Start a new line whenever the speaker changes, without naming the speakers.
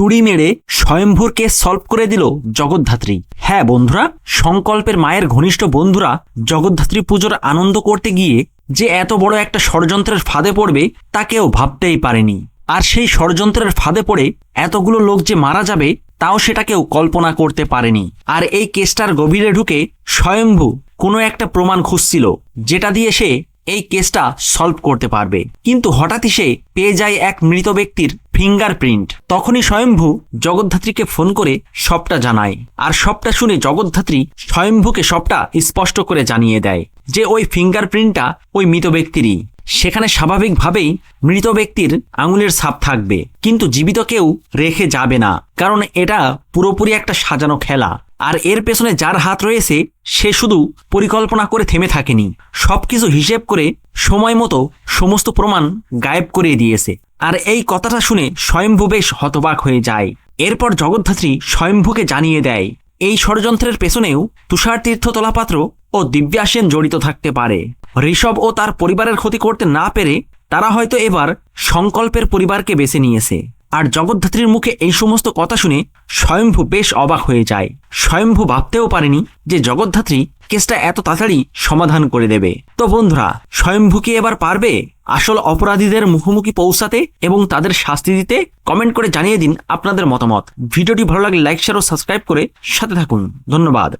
তুড়ি মেরে স্বয়ম্ভুর case solve করে দিল জগদ্ধাত্রী। হ্যাঁ বন্ধুরা, সংকল্পের মায়ের ঘনিষ্ঠ বন্ধুরা জগদ্ধাত্রী পুজোর আনন্দ করতে গিয়ে যে এত বড় একটা ষড়যন্ত্রের ফাঁদে পড়বে তা কেউ ভাবতেই পারেনি। আর সেই ষড়যন্ত্রের ফাঁদে পড়ে এতগুলো লোক যে মারা যাবে তাও সেটা কেউ কল্পনা করতে পারেনি। আর এই কেসটার গভীরে ঢুকে স্বয়ম্ভু কোনো একটা প্রমাণ খুঁজছিল, যেটা দিয়ে সে এই কেসটা সলভ করতে পারবে। কিন্তু হঠাৎই সে পেয়ে যায় এক মৃত ব্যক্তির ফিঙ্গারপ্রিন্ট। তখনই স্বয়ম্ভু জগদ্ধাত্রীকে ফোন করে সবটা জানায়। আর সবটা শুনে জগদ্ধাত্রী স্বয়ম্ভুকে সবটা স্পষ্ট করে জানিয়ে দেয় যে ওই ফিঙ্গারপ্রিন্টটা ওই মৃত ব্যক্তিরই। সেখানে স্বাভাবিকভাবেই মৃত ব্যক্তির আঙুলের ছাপ থাকবে। কিন্তু জীবিত কেউ রেখে যাবে না। কারণ এটা পুরোপুরি একটা সাজানো খেলা। আর এর পেছনে যার হাত রয়েছে, সে শুধু পরিকল্পনা করে থেমে থাকেনি। সব কিছু হিসেব করে সময় মতো সমস্ত প্রমাণ গায়েব করে দিয়েছে। আর এই কথাটা শুনে স্বয়ম্ভু বেশ হতবাক হয়ে যায়। এরপর জগদ্ধাত্রী স্বয়ম্ভুকে জানিয়ে দেয়, এই ষড়যন্ত্রের পেছনেও তুষার তীর্থ তলাপাত্র ও দিব্যাসেন জড়িত থাকতে পারে। ঋষভ ও তার পরিবারের ক্ষতি করতে না পেরে তারা হয়তো এবার সংকল্পের পরিবারকে বেছে নিয়েছে। আর জগদ্ধাত্রীর মুখে এই সমস্ত কথা শুনে স্বয়ম্ভু বেশ অবাক হয়ে যায়। স্বয়ম্ভু ভাবতেও পারেনি যে জগদ্ধাত্রী কেসটা এত তাড়াতাড়ি সমাধান করে দেবে। তো বন্ধুরা, স্বয়ম্ভু কি এবার পারবে? আসল অপরাধীদের মুখোমুখি পৌঁছাতে এবং তাদের শাস্তি দিতে কমেন্ট করে জানিয়ে দিন আপনাদের মতামত। ভিডিওটি ভালো লাগলে লাইক শেয়ার ও সাবস্ক্রাইব করে সাথে থাকুন। ধন্যবাদ।